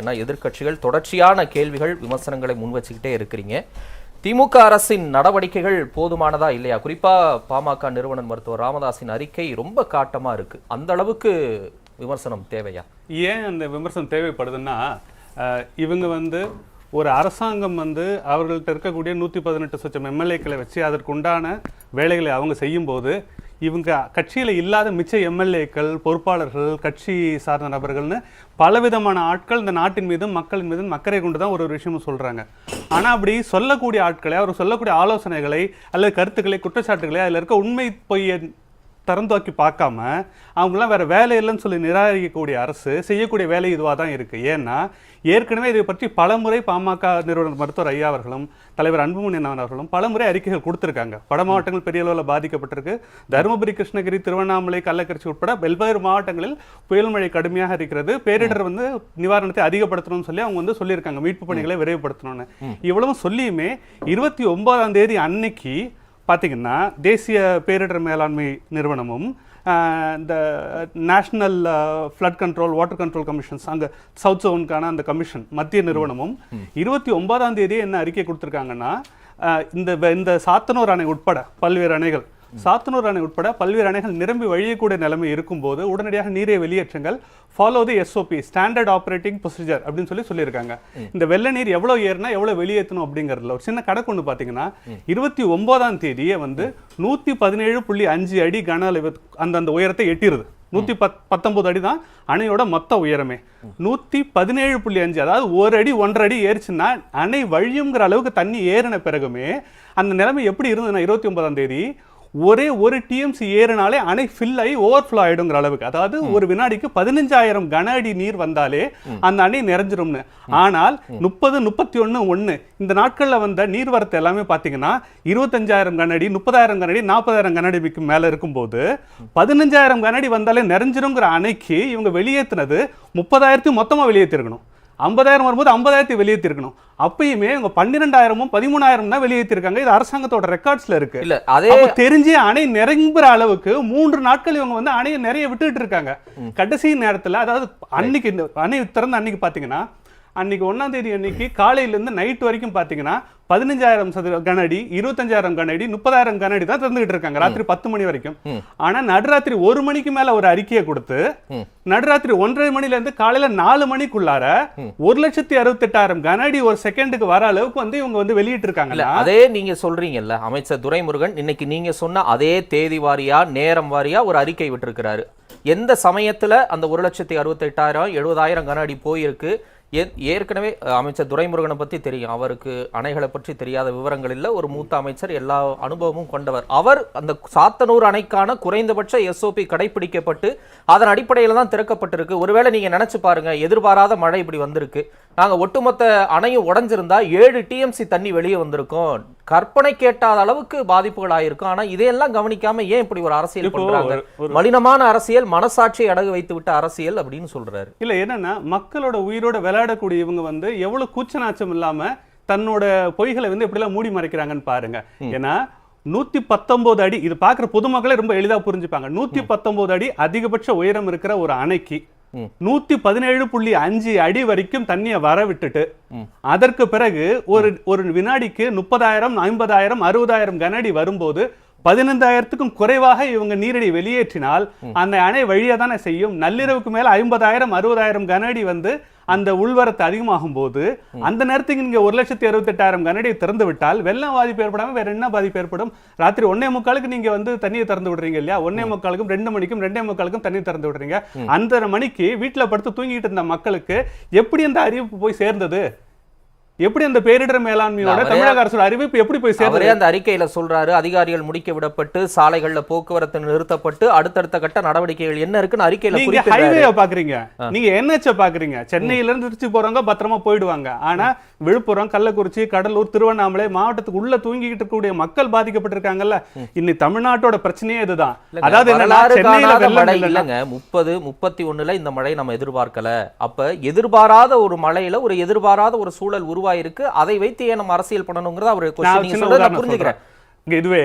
ஏன்னா எதிர்க்கட்சிகள் தொடர்ச்சியான கேள்விகள் விமர்சனங்களை முன் வச்சுக்கிட்டே இருக்கிறீங்க. திமுக அரசின் நடவடிக்கைகள் போதுமானதா இல்லையா? குறிப்பா பாமக நிறுவனர் மருத்துவர் ராமதாஸின் அறிக்கை ரொம்ப காட்டமா இருக்கு. அந்த அளவுக்கு விமர்சனம் தேவையா? ஏன் அந்த விமர்சனம் தேவைப்படுதுன்னா இவங்க வந்து ஒரு அரசாங்கம் வந்து அவர்கள்ட்ட இருக்கக்கூடிய நூற்றி பதினெட்டு சொச்சம் எம்எல்ஏக்களை வச்சு அதற்குண்டான வேலைகளை அவங்க செய்யும்போது இவங்க கட்சியில் இல்லாத மிச்ச எம்எல்ஏக்கள் பொறுப்பாளர்கள் கட்சி சார்ந்த நபர்கள்னு பலவிதமான ஆட்கள் இந்த நாட்டின் மீதும் மக்களின் மீதும் அக்கறை கொண்டு தான் ஒரு ஒரு விஷயமும் சொல்கிறாங்க ஆனால் அப்படி சொல்லக்கூடிய ஆட்களை அவர் சொல்லக்கூடிய ஆலோசனைகளை அல்லது கருத்துக்களை குற்றச்சாட்டுகளை அதில் இருக்க உண்மை பொய்யை திறந்தோக்கி பார்க்காம அவங்களாம் வேற வேலை இல்லைன்னு சொல்லி நிராகரிக்கக்கூடிய அரசு செய்யக்கூடிய வேலை இதுவாக தான் இருக்கு. ஏன்னா ஏற்கனவே இதை பற்றி பலமுறை பாமக நிறுவனர் மருத்துவர் ஐயா அவர்களும் தலைவர் அன்புமணி அவர்களும் பலமுறை அறிக்கைகள் கொடுத்திருக்காங்க. வட மாவட்டங்கள் பெரிய அளவில் பாதிக்கப்பட்டிருக்கு. தருமபுரி கிருஷ்ணகிரி திருவண்ணாமலை கள்ளக்குறிச்சி உட்பட பல்வேறு மாவட்டங்களில் புயல் மழை கடுமையாக இருக்கிறது. பேரிடர் வந்து நிவாரணத்தை அதிகப்படுத்தணும்னு சொல்லி அவங்க வந்து சொல்லியிருக்காங்க. மீட்பு பணிகளை விரைவுபடுத்தணும்னு. இவ்வளவும் சொல்லியுமே இருபத்தி ஒன்பதாம் தேதி அன்னைக்கு பார்த்தீங்கன்னா தேசிய பேரிடர் மேலாண்மை நிறுவனமும் இந்த national flood control water control commissions அங்கே சவுத் ஜோனுக்கான அந்த கமிஷன் மத்திய நிறுவனமும் இருபத்தி ஒன்பதாம் தேதி என்ன அறிக்கை கொடுத்துருக்காங்கன்னா இந்த இந்த சாத்தனூர் அணை உட்பட பல்வேறு அணைகள் சாத்தனூர் அணை உட்பட பல்வேறு அணைகள் நிரம்பி வழியக்கூடிய நிலைமை இருக்கும்போது உடனடியாக நீரை வெளியேற்றுங்கள். Follow the SOP standard operating procedure அப்படின்னு சொல்லி சொல்லியிருக்காங்க. இந்த வெள்ள நீர் எவ்வளவு ஏறினா எவ்வளவு வெளியேற்றணும் அப்படிங்கறதுல ஒரு சின்ன கணக்கு ஒன்று பார்த்தீங்கன்னா இருபத்தி ஒன்பதாம் தேதியே வந்து நூத்தி பதினேழு புள்ளி அஞ்சு அடி கன அளவு அந்த அந்த உயரத்தை எட்டிருது. நூத்தி பத் பத்தொன்பது அடி தான் அணையோட மொத்த உயரமே. நூத்தி பதினேழு புள்ளி அஞ்சு அதாவது ஒரு அடி ஒன்றரை அடி ஏறிச்சுன்னா அணை வழியுங்கிற அளவுக்கு தண்ணி ஏறின பிறகுமே அந்த நிலைமை எப்படி இருந்ததுன்னா இருபத்தி ஒன்பதாம் தேதி ஒரே ஒரு டிஎம்சி ஏறினாலே அணை ஃபில் ஆகி ஓவர்ஃப்ளோ ஆயிடுங்கிற அளவுக்கு. அதாவது ஒரு வினாடிக்கு பதினஞ்சாயிரம் கன அடி நீர் வந்தாலே அந்த அணை நிறைஞ்சிரும்னு. ஆனால் முப்பது முப்பத்தி ஒன்று ஒன்று இந்த நாட்களில் வந்த நீர்வரத்து எல்லாமே பார்த்தீங்கன்னா இருபத்தஞ்சாயிரம் கனஅடி முப்பதாயிரம் கனஅடி நாற்பதாயிரம் கனஅடிக்கு மேலே இருக்கும்போது பதினஞ்சாயிரம் கனஅடி வந்தாலே நிறைஞ்சிருங்கிற அணைக்கு இவங்க வெளியேற்றினது முப்பதாயிரத்தையும் மொத்தமாக வெளியேற்றிருக்கணும் ஐம்பதாயிரம் வரும்போது ஐம்பதாயிரத்தை வெளியேற்றிருக்கணும் அப்பயுமே இவங்க பன்னிரெண்டாயிரமும் பதிமூணாயிரம் தான் வெளியேற்றிருக்காங்க இது அரசாங்கத்தோட ரெக்கார்ட்ஸ்ல இருக்கு. இல்ல அதே தெரிஞ்சே அணை நிரம்புற அளவுக்கு மூன்று நாட்கள் இவங்க வந்து அணையை நிறைய விட்டுட்டு இருக்காங்க. கடைசி நேரத்துல அதாவது அன்னைக்கு இந்த அணை திறந்த அன்னைக்கு பாத்தீங்கன்னா அன்னைக்கு ஒண்ணாம் தேதி அன்னைக்கு காலையில இருந்து நைட் வரைக்கும் பாத்தீங்கன்னா பதினஞ்சாயிரம் சதுர கனஅடி இருபத்தஞ்சாயிரம் கனஅடி முப்பதாயிரம் கனஅடி தான் திறந்துகிட்டு இருக்காங்க. ராத்திரி பத்து மணி வரைக்கும். ஆனா நடுராத்திரி ஒரு மணிக்கு மேல ஒரு அறிக்கையை கொடுத்து. நடுராத்திரி ஒன்றரை மணில இருந்து காலையில நாலு மணிக்குள்ளார ஒரு லட்சத்தி அறுபத்தெட்டாயிரம் கனஅடி ஒரு செகண்டுக்கு வர அளவுக்கு வந்து இவங்க வந்து வெளியிட்டு இல்ல இருக்காங்க அதே நீங்க சொல்றீங்கல்ல அமைச்சர் துரைமுருகன் இன்னைக்கு நீங்க சொன்ன அதே தேதி வாரியா நேரம் வாரியா ஒரு அறிக்கை விட்டிருக்கிறாரு. எந்த சமயத்துல அந்த ஒரு லட்சத்தி அறுபத்தெட்டாயிரம் எழுபதாயிரம் கன அடி போயிருக்கு? ஏற்கனவே அமைச்சர் துரைமுருகனை பற்றி தெரியும். அவருக்கு அணைகளை பற்றி தெரியாத விவரங்கள் இல்லை. ஒரு மூத்த அமைச்சர் எல்லா அனுபவமும் கொண்டவர். அவர் அந்த சாத்தனூர் அணைக்கான குறைந்தபட்ச எஸ்ஓபி கடைபிடிக்கப்பட்டு அதன் அடிப்படையில் தான் திறக்கப்பட்டிருக்கு. ஒருவேளை நீங்கள் நினச்சி பாருங்கள் எதிர்பாராத மழை இப்படி வந்திருக்கு. நாங்க ஒட்டுமொத்த அணையும் உடைஞ்சிருந்தா ஏழு டிஎம்சி தண்ணி வெளியே வந்திருக்கும். கற்பனை கேட்டாத அளவுக்கு பாதிப்புகள் ஆயிருக்கும் ஆனா இதையெல்லாம் கவனிக்காம ஏன் இப்படி ஒரு அரசியல் பண்றாங்க? மலினமான அரசியல் மனசாட்சியை அடகு வைத்து விட்ட அரசியல் அப்படின்னு சொல்றாரு. இல்ல என்னன்னா மக்களோட உயிரோட விளையாடக்கூடிய இவங்க வந்து எவ்வளவு கூச்சநாச்சம் இல்லாம தன்னோட பொய்களை வந்து எப்படிலாம் மூடி மறைக்கிறாங்கன்னு பாருங்க. ஏன்னா நூத்தி பத்தொன்பது அடி இது பாக்குற பொதுமக்களே ரொம்ப எளிதா புரிஞ்சுப்பாங்க. நூத்தி பத்தொன்பது அடி அதிகபட்ச உயரம் இருக்கிற ஒரு அணைக்கு. நூத்தி பதினேழு புள்ளி அஞ்சு அடி வரைக்கும் தண்ணியை வர விட்டுட்டு. அதற்கு பிறகு ஒரு ஒரு வினாடிக்கு முப்பதாயிரம் ஐம்பதாயிரம் அறுபதாயிரம் கனஅடி வரும்போது பதினைந்தாயிரத்துக்கும் குறைவாக இவங்க நீரடி வெளியேற்றினால் அந்த அணை வழியா தானே செய்யும் நள்ளிரவுக்கு மேல ஐம்பதாயிரம் அறுபதாயிரம் கனஅடி வந்து அந்த உள்வரத்து அதிகமாகும் போது அந்த நேரத்துக்கு நீங்க ஒரு லட்சத்தி அறுபத்தெட்டாயிரம் கனஅடி திறந்து விட்டால் வெள்ளம் பாதிப்பு ஏற்படாம வேற என்ன பாதிப்பு ஏற்படும்? ராத்திரி ஒன்னே முக்காலுக்கு நீங்க வந்து தண்ணியை திறந்து விடுறீங்க இல்லையா? ஒன்னே முக்காலுக்கும் ரெண்டு மணிக்கும் ரெண்டே முக்காலுக்கும் தண்ணி திறந்து விடுறீங்க. அந்த மணிக்கு வீட்டுல படுத்து தூங்கிட்டு இருந்த மக்களுக்கு எப்படி அந்த அறிவிப்பு போய் சேர்ந்தது? எப்படி அந்த பேரிடர் மேலாண்மையோட தமிழக அரசோட அறிவிப்பு எப்படி போய் சேர்ந்தது அவரே அந்த அறிக்கையில சொல்றாரு அதிகாரிகள் முடிக்க விடப்பட்டு சாலைகள்ல போக்குவரத்து நிறுத்தப்பட்டு அடுத்தடுத்த கட்ட நடவடிக்கைகள் என்ன இருக்குன்னு அறிக்கையில நீங்க ஹைவேய பாக்குறீங்க. நீங்க என்ஹெச் பாக்குறீங்க. சென்னையில இருந்து திருச்சி போறவங்க பத்திரமா போயிடுவாங்க. ஆனா விழுப்புரம் கள்ளக்குறிச்சி கடலூர் திருவண்ணாமலை மாவட்டத்துக்கு உள்ள தூங்கிக்கிட்டு இருக்கக்கூடிய மக்கள் பாதிக்கப்பட்டிருக்காங்கல்ல. இன்னைக்கு தமிழ்நாட்டோட பிரச்சனையே இதுதான். அதாவது இல்லைங்க. முப்பது முப்பத்தி ஒண்ணுல இந்த மழை நம்ம எதிர்பார்க்கல. அப்ப எதிர்பாராத ஒரு மழையில ஒரு எதிர்பாராத ஒரு சூழல் உருவாயிருக்கு அதை வைத்து ஏன் நம்ம அரசியல் பண்ணணுங்கிறத அவர் புரிஞ்சுக்கிறேன். இங்க இதுவே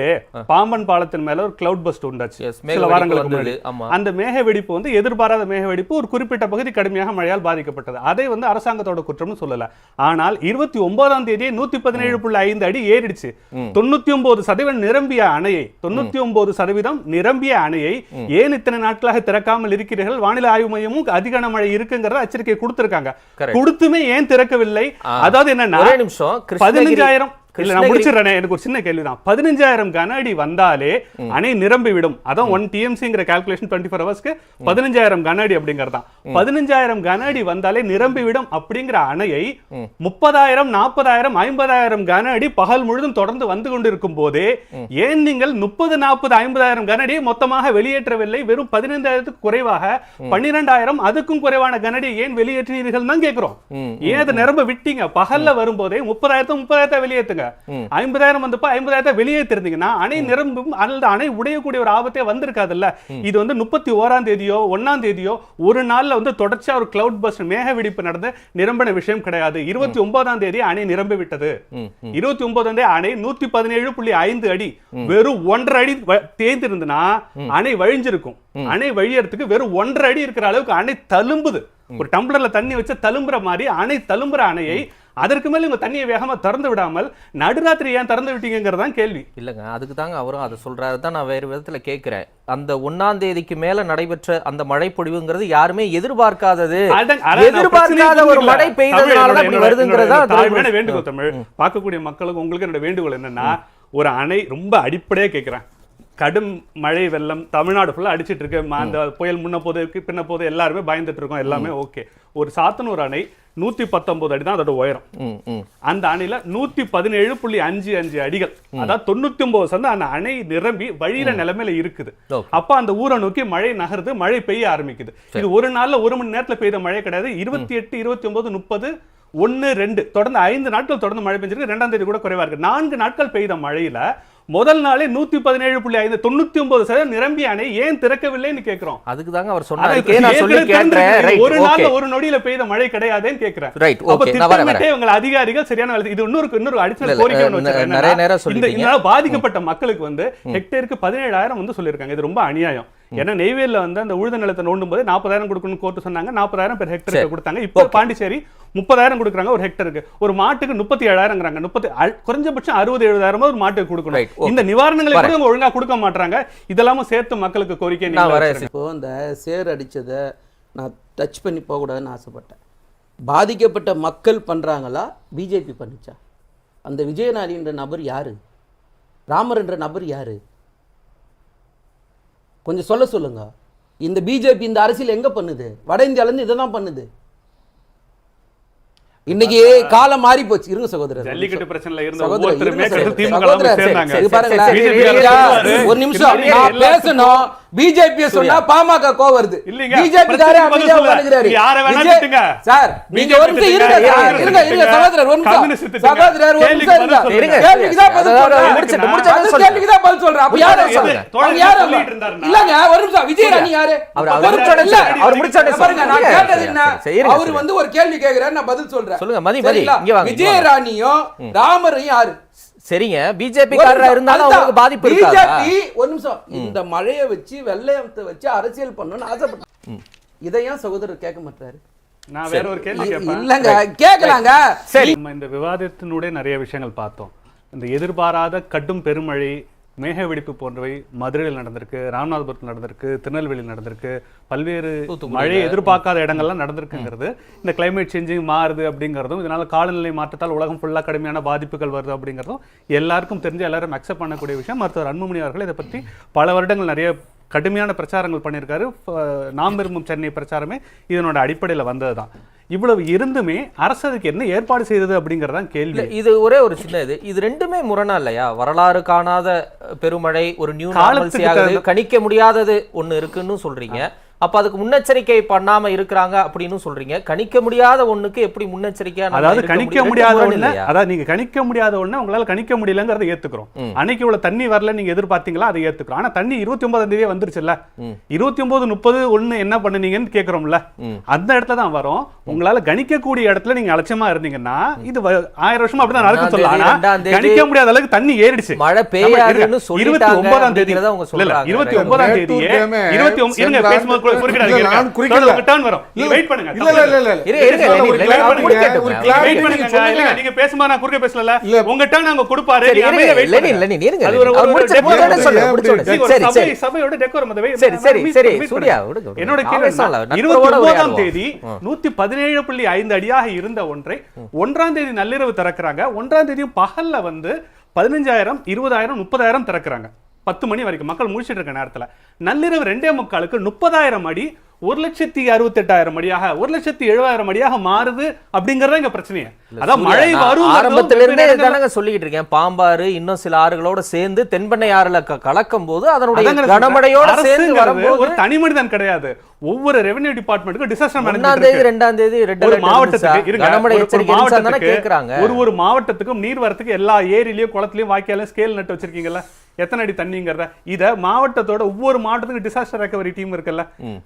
பாம்பன் பாலத்தின் மேல ஒரு கிளவுட் பஸ்ட் உண்டாச்சு. சில வாரங்களுக்கு. முன்னாடி. அந்த மேக வெடிப்பு வந்து எதிர்பாராத மேக வெடிப்பு ஒரு குறிப்பிட்ட பகுதி கடுமையாக மழையால் பாதிக்கப்பட்டது. அதை வந்து அரசாங்கத்தோட குற்றம்னு சொல்லல. ஆனால் இருபத்தி ஒன்பதாம் தேதியே நூத்தி பதினேழு புள்ளி ஐந்து அடி ஏறிடுச்சு. தொண்ணூத்தி ஒன்பது சதவீதம் நிரம்பிய அணையை தொண்ணூத்தி ஒன்பது சதவீதம் நிரம்பிய அணையை ஏன் இத்தனை நாட்களாக திறக்காமல் இருக்கிறீர்கள்? வானிலை ஆய்வு மையமும் அதிகான மழை இருக்குங்கிறத எச்சரிக்கை கொடுத்திருக்காங்க. கொடுத்துமே ஏன் திறக்கவில்லை. அதாவது என்னன்னா பதினஞ்சாயிரம் இல்ல நான் முடிச்சிடுறேன். எனக்கு ஒரு சின்ன கேள்விதான். பதினஞ்சாயிரம் கன அடி வந்தாலே அணை நிரம்பி விடும் அதான் ஒன் டிஎம்சிங்கிற கால்குலேஷன் டுவெண்ட்டி ஃபோர் ஹவர்ஸ்க்கு பதினஞ்சாயிரம் கன அடி அப்படிங்கறதான் பதினஞ்சாயிரம் கன அடி வந்தாலே நிரம்பி விடும் அப்படிங்கிற அணையை முப்பதாயிரம் நாற்பதாயிரம் ஐம்பதாயிரம் கன அடி பகல் முழுதும் தொடர்ந்து வந்து கொண்டிருக்கும் போதே ஏன் நீங்கள் முப்பது நாற்பது ஐம்பதாயிரம் கன அடியை மொத்தமாக வெளியேற்றவில்லை? வெறும் பதினைந்தாயிரத்துக்கு குறைவாக பன்னிரெண்டாயிரம் அதுக்கும் குறைவான கனடி ஏன் வெளியேற்றினீர்கள் தான் கேட்கிறோம் ஏன் அதை நிரம்ப விட்டீங்க? பகல்ல வரும்போதே முப்பதாயிரத்தை முப்பதாயிரத்தை வெளியேத்துங்க. ம். ஐம்பதாயிரம் வந்தப்ப ஐம்பதாயிரத்தை வெளியேற்றிருந்தீங்கன்னா அணை நிரம்பும் அல்லது அணை உடையக்கூடிய ஒரு ஆபத்தே வந்திருக்காதுல்ல. இது வந்து முப்பத்தி ஓராம் தேதியோ ஒன்னாம் தேதியோ ஒரு நாள்ல வந்து தொடர்ச்சியா ஒரு கிளவுட் பஸ் மேக வெடிப்பு நடந்து நிரம்பின விஷயம் கிடையாது. இருபத்தி ஒன்பதாம் தேதி அணை நிரம்பி விட்டது. இருபத்தி ஒன்பதாம் தேதி அணை நூத்தி பதினேழு புள்ளி ஐந்து அடி வெறும் ஒன்றரை அடி தேய்ந்திருந்துன்னா அணை வழிஞ்சிருக்கும். அணை வழியறதுக்கு வெறும் ஒன்றரை அடி இருக்கிற அளவுக்கு அணை தழும்புது. ஒரு டம்ளர்ல தண்ணி வச்சு தழும்புற மாதிரி அணை தழும்புற அணையை அதற்கு மேல இவங்க தண்ணியை வேகமா திறந்து விடாமல் நடுராத்திரி ஏன் திறந்து விட்டீங்கிறதான் கேள்வி. இல்லைங்க அதுக்கு தாங்க அவரும் அதை சொல்றாரு. தான் நான் வேறு விதத்துல கேட்கிறேன். அந்த ஒன்னாம் தேதிக்கு மேல நடைபெற்ற அந்த மழை பொழிவுங்கிறது யாருமே எதிர்பார்க்காதது. எதிர்பார்க்காத ஒரு. மழை பெய்ததுனால தான் வருதுங்கிறதா வேண்டுகோள் தமிழ். பார்க்கக்கூடிய மக்களுக்கு உங்களுக்கு என்னோட வேண்டுகோள் என்னன்னா ஒரு அணை ரொம்ப அடிப்படையா கேட்கிறேன். கடும் மழை வெள்ளம் தமிழ்நாடு ஃபுல்லா அடிச்சிட்டு இருக்கு. அந்த புயல் முன்ன போது பின்ன போது எல்லாருமே பயந்துட்டு இருக்கோம். எல்லாமே ஓகே ஒரு சாத்தனூர் அணை நூத்தி பத்தொன்பது அடி தான் அதோட உயரம். அந்த அணையில நூத்தி பதினேழு புள்ளி அஞ்சு அஞ்சு அடிகள். அதாவது தொண்ணூத்தி ஒன்பது சதம் அந்த அணை நிரம்பி வழியிற நிலைமையில இருக்குது. அப்ப அந்த ஊரை நோக்கி மழை நகருது மழை பெய்ய ஆரம்பிக்குது. இது ஒரு நாள்ல ஒரு மணி நேரத்துல பெய்த மழை கிடையாது. இருபத்தி எட்டு இருபத்தி ஒன்பது முப்பது ஒன்னு ரெண்டு. தொடர்ந்து ஐந்து நாட்கள் தொடர்ந்து மழை பெஞ்சிருக்கு. ரெண்டாம் தேதி கூட குறைவா இருக்கு. நான்கு நாட்கள் பெய்த மழையில முதல் நாளே நூத்தி பதினேழு புள்ளி ஐந்து தொண்ணூத்தி ஒன்பது சதவீதம் நிரம்பிய அணை ஏன் திறக்கவில்லைன்னு கேட்கிறோம் அதுக்கு தாங்க அவர் சொன்னாரு. ஒரு நாள்ல ஒரு நொடியில பெய்த மழை கிடையாதுன்னு கேட்கிறேன் ரைட் ஓகே உங்கள் அதிகாரிகள் சரியான வேலை இது இன்னொரு இன்னொரு அடிஷனல் கோரிக்கை வச்சிருக்கேன். நிறைய நேரம் பாதிக்கப்பட்ட மக்களுக்கு வந்து ஹெக்டேருக்கு பதினேழாயிரம் வந்து சொல்லியிருக்காங்க. இது ரொம்ப அநியாயம். ஏன்னா நெய்வேலியில் வந்து அந்த உழுத நிலத்தை நோண்டும் போது நாற்பதாயிரம் கொடுக்கணும் கோர்ட்டு சொன்னாங்க. நாற்பதாயிரம் பெர் ஹெக்டருக்கு கொடுத்தாங்க. இப்போ பாண்டிச்சேரி முப்பதாயிரம் கொடுக்குறாங்க ஒரு ஹெக்டருக்கு ஒரு மாட்டுக்கு முப்பத்தி ஏழாயிரங்கிறாங்க முப்பத்தி குறைஞ்சபட்சம் அறுபது எழுபதாயிரம் ஒரு மாட்டுக்கு கொடுக்கணும். இந்த நிவாரணங்களை. கூட இவங்க ஒழுங்கா கொடுக்க மாட்டாங்க இதெல்லாமும் சேர்த்து மக்களுக்கு கோரிக்கை. இப்போ இந்த சேர் அடிச்சதை நான் டச் பண்ணி போகக்கூடாதுன்னு ஆசைப்பட்டேன். பாதிக்கப்பட்ட மக்கள் பண்ணுறாங்களா பிஜேபி பண்ணுச்சா? அந்த விஜயநாடின்ற நபர் யாரு? ராமர் என்ற நபர் யாரு? கொஞ்சம் சொல்ல சொல்லுங்க இந்த பிஜேபி இந்த அரசியல் எங்க பண்ணுது வட இந்தியாவிலேருந்து இதை தான் பண்ணுது இன்னைக்கு காலம் மாறி போச்சு இருங்க சகோதரர் ஜல்லிக்கட்டு பிரச்சனைல இருந்த ஒவ்வொருத்தருமே. திமுக சேர்ந்தாங்க. ஒரு நிமிஷம் நான் பேசணும் பிஜேபி சொன்னா பாமக கோவம் வருது இல்லைங்க, பிஜேபி பதில் அமைதியா. நீ யாரை வேணா விஜய்-. சார் நீங்க ஒரு நிமிஷம் இருங்க இருங்க இருங்க சகோதரர் ஒரு நிமிஷம். சகோதரர் ஒரு நிமிஷம் இருங்க சொல்லுங்க. கேள்விக்கு தான் பதில் சொல்றேன் முடிச்சிட்டு, முடிச்சிட்டு சொல்லுங்க. கேள்விக்கு தான் பதில் சொல்றேன் அப்ப யாரு. அவங்க யாரு. இல்லங்க ஒரு நிமிஷம் விஜயராணி யாரு அவர் ஒரு- முடிச்சாரு இல்ல, அவர் முடிச்சாரு பாருங்க நான். கேட்டது என்ன இருங்க, அவர். வந்து ஒரு கேள்வி கேக்குறாரு நான் பதில் சொல்றேன் சொல்லுங்க, மதி, மதி? இங்க வாங்க, இங்க வாங்க. விஜயராணியும் ராமரும் யாரு சரிங்க. பிஜேபி காரரா இருந்தாலும். அவங்களுக்கு பாதிப்பு இருக்காதா? BJP ஒரு நிமிஷம். இந்த மழையை வச்சு வெள்ளையத்தை வச்சு அரசியல் பண்ணணும்னு ஆசைப்பட்டேன் இதை ஏன் சகோதரர் கேட்க மாட்டாரு? நான் வேற ஒரு கேள்வி கேட்பேன். இல்லங்க கேட்கலாங்க. சரி. நம்ம இந்த விவாதத்தினுடைய நிறைய விஷயங்கள் பார்த்தோம். இந்த எதிர்பாராத கடும் பெருமழை மேக வெடிப்பு போன்றவை மதுரையில் நடந்திருக்கு ராமநாதபுரத்தில் நடந்திருக்கு திருநெல்வேலியில் நடந்திருக்கு பல்வேறு மழை எதிர்பார்க்காத இடங்கள்லாம் நடந்திருக்குங்கிறது. இந்த கிளைமேட் சேஞ்சிங் மாறுது அப்படிங்கிறதும் இதனால காலநிலை மாற்றத்தால் உலகம் ஃபுல்லாக கடுமையான பாதிப்புகள் வருது அப்படிங்கிறதும் எல்லாருக்கும் தெரிஞ்சு எல்லாரும் அக்செப்ட் பண்ணக்கூடிய விஷயம். மருத்துவர் அன்புமணி அவர்கள் இதை பற்றி பல வருடங்கள் நிறைய கடுமையான பிரச்சாரங்கள் பண்ணியிருக்காரு. நாம் விரும்பும் சென்னை பிரச்சாரமே இதனோட அடிப்படையில் வந்தது தான் இவ்வளவு இருந்துமே அரசு அதுக்கு என்ன ஏற்பாடு செய்தது அப்படிங்கறதான் கேள்வி. இல்ல இது ஒரே ஒரு சின்ன இது. இது ரெண்டுமே முரணா இல்லையா? வரலாறு காணாத பெருமழை ஒரு நியூ கணிக்க முடியாதது ஒண்ணு இருக்குன்னு சொல்றீங்க. அப்ப அதுக்கு முன்னெச்சரிக்கை பண்ணாம இருக்கிறாங்க அப்படின்னு சொல்றீங்க. கணிக்க முடியாத ஒண்ணுக்கு எப்படி முன்னெச்சரிக்கையா நம்ம அதாவது கணிக்க? முடியாத ஒண்ணு? அதாவது நீங்க கணிக்க முடியாத ஒண்ணு உங்களால கணிக்க முடியலங்கிறத ஏத்துக்கிறோம். அன்னைக்கு இவ்வளவு தண்ணி வரல நீங்க எதிர்பார்த்தீங்களா அதை ஏத்துக்கிறோம். ஆனா தண்ணி இருபத்தி ஒன்பதாம் தேதியே வந்துருச்சுல்ல. இருபத்தி ஒன்பது முப்பது ஒண்ணு என்ன பண்ணுனீங்கன்னு கேக்குறோம்ல. அந்த இடத்துல தான் வரும். உங்களால கணிக்கக்கூடிய இடத்துல நீங்க அலட்சியமா இருந்தீங்கன்னா இது ஆயிரம் வருஷமா அப்படிதான் நடக்கும் ஒண்ணாம் சொல்லலாம். தேதி, தேதி கணிக்க முடியாத அளவுக்கு தண்ணி ஏறிடுச்சு. மழை பெய்யாதுன்னு இருபத்தி ஒன்பதாம் தேதி. இருபத்தி. ஒன்பதாம் டேமே இருபத்தி ஒன்பது பேசும்போது குறுக்கிடாதீங்க நான். குறுக்கிடல. தொடர்ந்து turn வரும் நீங்க வெயிட் பண்ணுங்க இல்ல இல்ல இல்ல இரு, வெயிட். இல்ல, நீங்க நான் குறுக்க பேசல. உங்க டர்ன் அங்க கொடுப்பாரு நீங்க அமைதியா அது ஒரு முடிச்ச- முடிச்ச சரி, சரி. சபையோட சரி, சரி, சரி, சூர்யா. விடுங்க. என்னோட கேள்வி. தேதி அடியாக இருந்த ஒன்றை ஒன்றாம் தேதி நள்ளிரவு திறக்கிறாங்க ஒன்றாம் தேதியும் பகல்ல வந்து பதினஞ்சாயிரம் இருபதாயிரம் முப்பதாயிரம் திறக்கிறாங்க பத்து மணி வரைக்கும். மக்கள் முடிச்சிட்டு இருக்க நேரத்துல. நள்ளிரவு ரெண்டே முக்காலுக்கு முப்பதாயிரம் அடி ஒரு லட்சத்தி அறுபத்தெட்டாயிரம் அடியாக ஒரு லட்சத்தி எழுபதாயிரம் அடியாக மாறுது அப்படிங்கறத இங்க பிரச்சனையே. அதான் மழை வரும் ஆரம்பத்துல இருந்தே இதுதானங்க சொல்லிட்டு இருக்கேன். பாம்பாறு இன்னும் சில ஆறுகளோட சேர்ந்து தென்பெண்ணை ஆறுல கலக்கும் போது அதனுடைய கனமழையோட. சேர்ந்து ஒரு தனி மனிதன் கிடையாது. ஒவ்வொரு ரெவென்யூ டிபார்ட்மெண்ட்டுக்கும் டிசாஸ்டர் மேனேஜ்மெண்ட் தேதி ரெண்டாம் தேதி ஒரு மாவட்டத்துக்கு? இருங்க மாவட்டத்துக்கு கேக்குறாங்க. ஒரு ஒரு மாவட்டத்துக்கும் நீர் வரத்துக்கு எல்லா ஏரியிலயும் குளத்துலயும் வாய்க்காலையும் ஸ்கேல் நட்டு வச்சிருக்கீங்கல்ல? எத்தனை அடி தண்ணிங்கிறத? இத மாவட்டத்தோட ஒவ்வொரு மாவட்டத்துக்கும் டிசாஸ்டர் ரெக்கவரி டீம் இருக்குல்ல?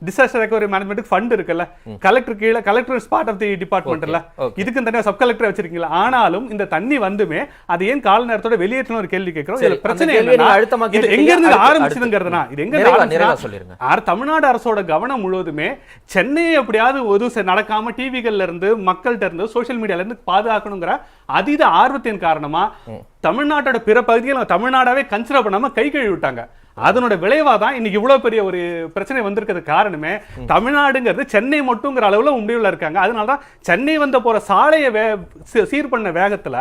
டிசாஸ்டர் ரெக்கவரி மேனேஜ்மெண்ட்டுக்கு ஃபண்ட் இருக்குல்ல? கலெக்டர் கீழே கலெக்டர் ஸ்பாட் ஆஃப் தி டிபார்ட்மெண்ட்ல. இதுக்கு தனியா சப் கலெக்டர் வச்சிருக்கீங்களா? ஆனாலும் இந்த தண்ணி வந்துமே அது ஏன் கால நேரத்தோட வெளியேற்றணும் ஒரு கேள்வி கேட்கிறோம். இதுல பிரச்சனை இது. எங்க இருந்து ஆரம்பிச்சதுங்கிறதுனா இது எங்க இருந்து ஆரம்பிச்சதுன்னா, தமிழ்நாடு அரசோட கவனம் முழுவதுமே சென்னையை எப்படியாவது ஒரு நடக்காம டிவிகள்ல இருந்து மக்கள்கிட்ட இருந்து சோஷியல் மீடியால இருந்து பாதுகாக்கணுங்கிற அதீத ஆர்வத்தின் காரணமா தமிழ்நாட்டோட பிற பகுதிகளை தமிழ்நாடாவே கன்சிடர் பண்ணாம கை கழுவி விட்டாங்க. அதனோட விளைவா தான் இன்னைக்கு இவ்வளவு பெரிய ஒரு பிரச்சனை வந்திருக்கிறது காரணமே தமிழ்நாடுங்கிறது சென்னை மட்டுங்கிற அளவுல முடிவுல இருக்காங்க. அதனால தான் சென்னை வந்த போற சாலையை வே சீர் பண்ண வேகத்துல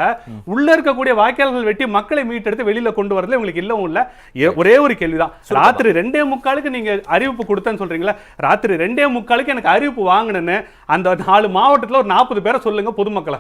உள்ள இருக்கக்கூடிய வாய்க்கால்கள் வெட்டி மக்களை மீட்டெடுத்து வெளியில கொண்டு வரதுல உங்களுக்கு இல்லவும் இல்ல. ஒரே ஒரு கேள்விதான். ராத்திரி ரெண்டே முக்காலுக்கு நீங்க அறிவிப்பு கொடுத்தேன்னு சொல்றீங்களா ராத்திரி ரெண்டே முக்காலுக்கு எனக்கு அறிவிப்பு வாங்கணும்னு அந்த நாலு மாவட்டத்துல ஒரு நாற்பது பேரை சொல்லுங்க பொதுமக்களை.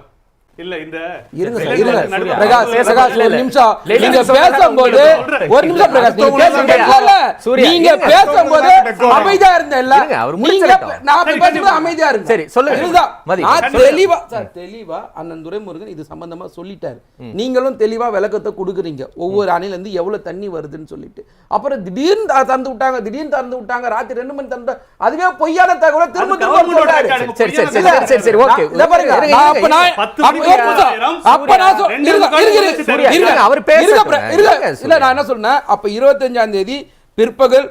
இல்ல இந்த இருங்க சார், இல்ல, இருங்க. இல்ல, நடுவுல- பிரகாஷ், இல்ல, பிரகாஷ், இல்ல, ஒரு இல்ல. நிமிஷம். இல்ல, நீங்க இல்ல, பேசும்போது, சொல்றேன். ஒரு நிமிஷம் பிரகாஷ், நீங்க அடுத்தவங்க பேசும்போது- சொல்றாங்க. இல்ல, சூர்யா, நீங்க இருங்க. பேசும்போது அடுத்தவங்க அமைதியா இருந்தேன்ல? இருங்க, அவர் நீங்க முடிச்சிடட்டும். நான் அப்ப சரி, பேசும்போது கண்டிப்பா. அமைதியா இருங்க. சரி, சொல்லுங்க. இதுதான். மதி. நான் கண்டிப்பா. தெளிவா சார், தெளிவா அண்ணன் துரைமுருகன் இது சம்பந்தமா சொல்லிட்டாரு நீங்களும் தெளிவா விளக்கத்தை கொடுக்குறீங்க ஒவ்வொரு அணையில இருந்து எவ்வளவு தண்ணி வருதுன்னு சொல்லிட்டு அப்புறம் திடீர்னு திறந்து விட்டாங்க திடீர்னு திறந்து விட்டாங்க ராத்திரி ரெண்டு மணி திறந்து அதுவே பொய்யான தகவலை திரும்ப திரும்ப சொல்றாரு. சரி சரி சரி சரி ஓகே பாருங்க, நான் என்ன சொன்னேன்? அப்ப இருபத்தஞ்சாம் தேதி பிற்பகல்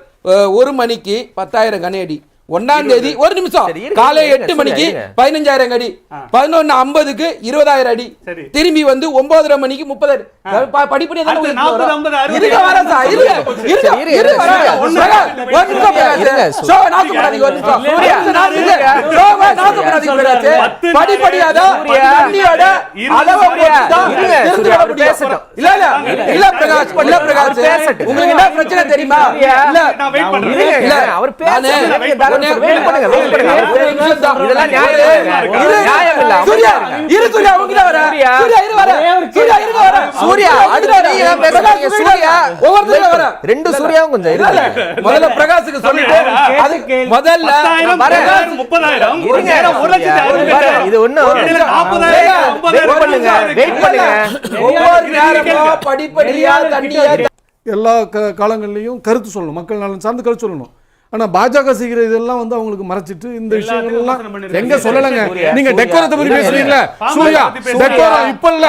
ஒரு மணிக்கு பத்தாயிரம் கன அடி ஒன்னாம் தேதி ஒரு நிமிஷம் காலை எட்டு மணிக்கு. பதினஞ்சாயிரம் அடி பதினொன்னு ஐம்பதுக்கு இருபதாயிரம் அடி. திரும்பி வந்து ஒன்பதரை மணிக்கு முப்பதாயிரம் ப- படிப்படியா தானே அடுத்து உயர்ந்து 40, வரும். 50, 60, இருங்க, வரேன் சார், இருங்க, போச்சு. இருங்க, சரி, இருங்க, இருங்க, வரேன். சூர்யா, ஒண்ணு பிரகாஷ், இல்ல, ஒரு நிமிஷம் பிரகாஷ். இருங்க, ஷோவை நாசப்படாதீங்க, ஒரு நிமிஷம். சூர்யா, ஒரு நிமிஷம், நான் இருங்க. ஷோவை நாசப்படாதீங்க, பிரகாஷ். பத்து படிப்படியா தான் சூர்யா. தண்ணியோட இருங்க, அளவை சூர்யா, பொறுத்து தான் இருங்க, தெரிந்து சூர்யா, கொள்ள அவர் முடியும். பேசட்டும். இல்ல, இல்ல, இல்ல, பிரகாஷ், இல்ல, பிரகாஷ். அவர் பேசட்டும். உங்களுக்கு என்ன பிரச்சனை தெரியுமா அவர் ரெண்டு சூர்யாவும் கொஞ்சம். முதல்ல பிரகாஷுக்கு சொல்லிட்டு முதல்ல முப்பதாயிரம், இது பண்ணுங்க, wait பண்ணுங்க. ஒவ்வொரு நேரமும் படிப்படியா தண்ணியா எல்லா க காலங்கள்லையும் கருத்து சொல்லணும். மக்கள் நலன் சார்ந்து கருத்து சொல்லணும். ஆனா பாஜக செய்கிற இதெல்லாம் வந்து அவங்களுக்கு மறைச்சிட்டு இந்த விஷயங்கள்லாம். எங்க சொல்லலைங்க? நீங்க. டெக்கோரத்தை பத்தி பேசுறீங்களா? சூர்யா. டெக்கோரம் இப்ப இல்ல.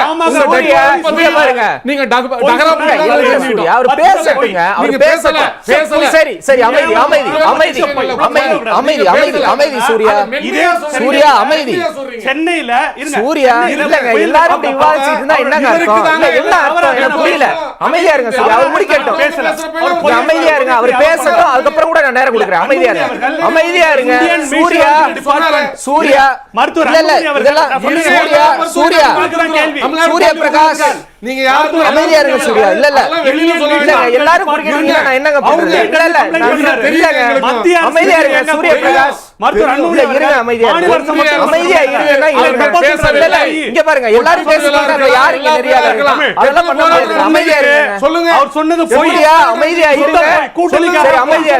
நீங்க அவர் பேசட்டுங்க அவர் பேசல, பேசல. சரி சரி அமைதி அமைதி அமைதி. அமைதி அமைதி அமைதி. அமைதி சூர்யா. சூர்யா, அமைதி. சென்னையில. சூர்யா இல்லங்க எல்லாரும் விவாதிச்சுட்டு இருந்தா என்னங்க அர்த்தம்? என்ன அர்த்தம்? எனக்கு புரியல. அமைதியா இருங்க சூர்யா. அவர் முடிக்கட்டும். அமைதியா இருங்க. அவர் பேசட்டும். அதுக்கப்புறம் கூட நான் நேரம் கொடுக்குறேன் அமைதியா இருங்க. அமைதியா இருங்க. சூர்யா சூர்யா மருத்துவர் இல்ல. சூர்யா சூர்யா. சூர்யா பிரகாஷ். நீங்க யாருக்கும் அமைதியா இருங்க சூர்யா. இல்ல இல்ல. இல்லங்க. எல்லாரும் குடிக்கிறீங்க நான் என்னங்க பண்றது? இல்ல இல்ல. அமைதியா இருங்க சூர்யா பிரகாஷ். மருத்துவர் இங்க பாருங்க எல்லாரும் பேசுறாங்க யாரு. அமைதியா சொல்லுங்க. அவர் சொன்னது அமைதியா இருங்க. கூட்டணிக்கு அமைதியா.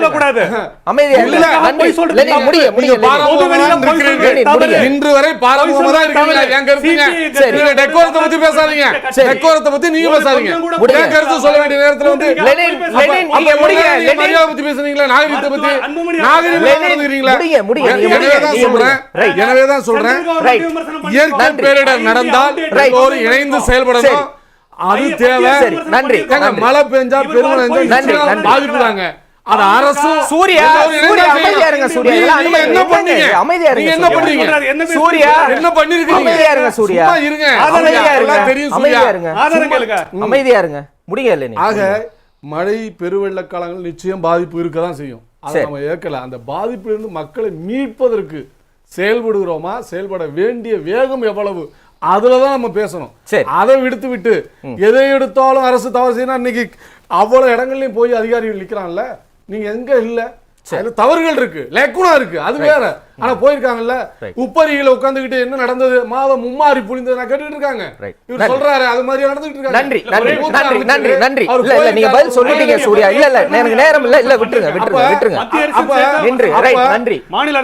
அமைதியா இல்ல, நன்றி. முடிய முடிய. இன்று வரை பாராளுமன்றமா தான் இருக்கீங்க. என் CPI சரி. டெக்கோரத்தை பத்தி பேசாதீங்க. சரி. டெக்கோரத்தை பத்தி நீங்க பேசாதீங்க. என் கருத்து சொல்ல வேண்டிய நேரத்துல வந்து லெனின், நீங்க முடிங்க, லெனின். பத்தி பேசுறீங்களா நாகரிகத்தை பத்தி? நாகரிகமா எனவே தான் சொல்றேன். இயற்கை. பேரிடர் நடந்தால். எல்லோரும் இணைந்து செயல்படணும். அது தேவை. நன்றி. மழை பெஞ்சா பெருமழை அது அரசு சூர்யா. அமைதியா இருங்க, சூர்யா. என்ன. பண்ணீங்க? அமைதியா இருங்க, என்ன. பண்ணீங்க? சூர்யா என்ன பண்ணிருக்கீங்க? அமைதியா இருங்க சூர்யா. இருங்க. அமைதியா இருங்க. எல்லாம் தெரியும் அமைதியா சூர்யா இருங்க. அமைதியா இருங்க. லெனின் ஆக மழை பெருவெள்ள காலங்கள் நிச்சயம் பாதிப்பு இருக்க தான் செய்யும். அதை. நம்ம ஏற்கல. அந்த பாதிப்பிலிருந்து மக்களை மீட்பதற்கு செயல்படுகிறோமா? செயல்பட வேண்டிய வேகம் எவ்வளவு? அதுல தான் நம்ம பேசணும். அதை விடுத்து விட்டு எதை எடுத்தாலும் அரசு தவறு செய்யணும் இன்னைக்கு அவ்வளவு இடங்கள்லயும் போய் அதிகாரிகள் நிக்கிறான்ல. நீங்க எங்க இல்ல? அதுல தவறுகள் இருக்கு. லேக்குனா இருக்கு. அது வேற. ஆனா போயிருக்காங்கல்ல. உப்பரியில உட்கார்ந்துகிட்டு என்ன நடந்தது? மாதம் மும்மாறி புளிந்தது நான் கேட்டுட்டு இருக்காங்க. இவர். சொல்றாரு அது மாதிரி நடந்துகிட்டு இருக்காங்க. நன்றி நன்றி நன்றி நன்றி இல்ல இல்ல நீங்க பதில் சொல்லிட்டீங்க சூர்யா. இல்ல இல்ல. எனக்கு நேரம் இல்ல. இல்ல விட்டுருங்க விட்டுருங்க அப்ப- விட்டுருங்க அப்ப- நின்று. நன்றி மாநில.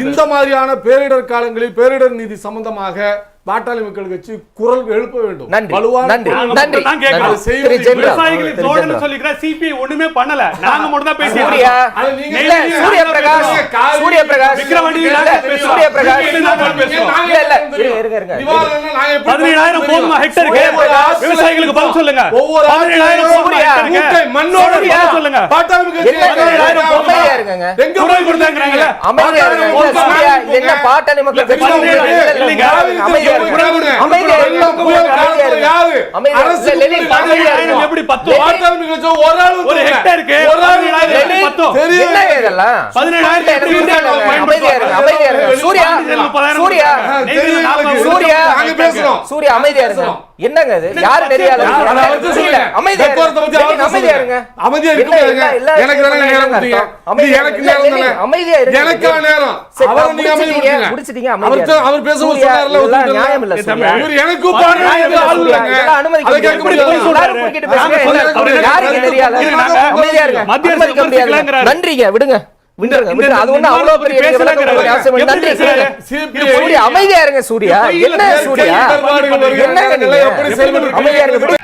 இந்த மாதிரியான பேரிடர் காலங்களில் பேரிடர் நிதி சம்பந்தமாக பாட்டாளி மக்கள் கட்சி குரல் எழுப்ப வேண்டும். நன்றி. வலுவான நன்றி. நன்றி. ஒண்ணுமே பண்ணல. நாங்க மட்டும் தான் பேசிட்டு சூர்யா. பிரகாஷ். சூர்யா பிரகாஷ். விக்ரவாண்டி. சூர்யா பிரகாஷ். இல்ல, இல்ல? இருங்க, இருங்க. போதுமா ஹெக்டருக்கு விவசாயிகளுக்கு பதில் சொல்லுங்க. ஒவ்வொரு பதினேழாயிரம் போதுமா சூர்யா, ஹெக்டருக்கு? மண்ணோட சொல்லுங்க. பாட்டாளி மக்கள் இருங்கங்க. எங்க குரல் இது என்ன பாட்டாளி மக்கள் கட்சி. எப்படி கட்சி ஒரு ஆள் ஒரு ஹெக்டருக்கு ஒரு ஆள் சூர்யா சூர்யா. சூர்யா. நாங்க பேசுறோம். சூர்யா அமைதியா இருங்க. என்னங்க இது யாரு தெரியாது. அமைதியா அமைதியா. இருங்க அமைதியா இருக்க எனக்கு நேரம் கொடுத்தீங்க. அமைதியா எனக்கு. நேரம். அமைதியா இருங்க. அவரை நீங்க முடிச்சிட்டீங்க, அமைதியா அவர். பேசும்போது சொன்னார்ல. நியாயம் இல்ல. இவர் எனக்கு ஆள். இல்லைங்க. முடியாது. கேட்க முடியாது. எல்லாரும் குறுக்கிட்டு பேசுங்க. யாருக்கு தெரியாது? அமைதியா இருங்க. நன்றிங்க விடுங்க அமைதியா இருங்க சூர்யா. என்ன சூர்யா? செயல்பட்டு அமைதியா இருங்க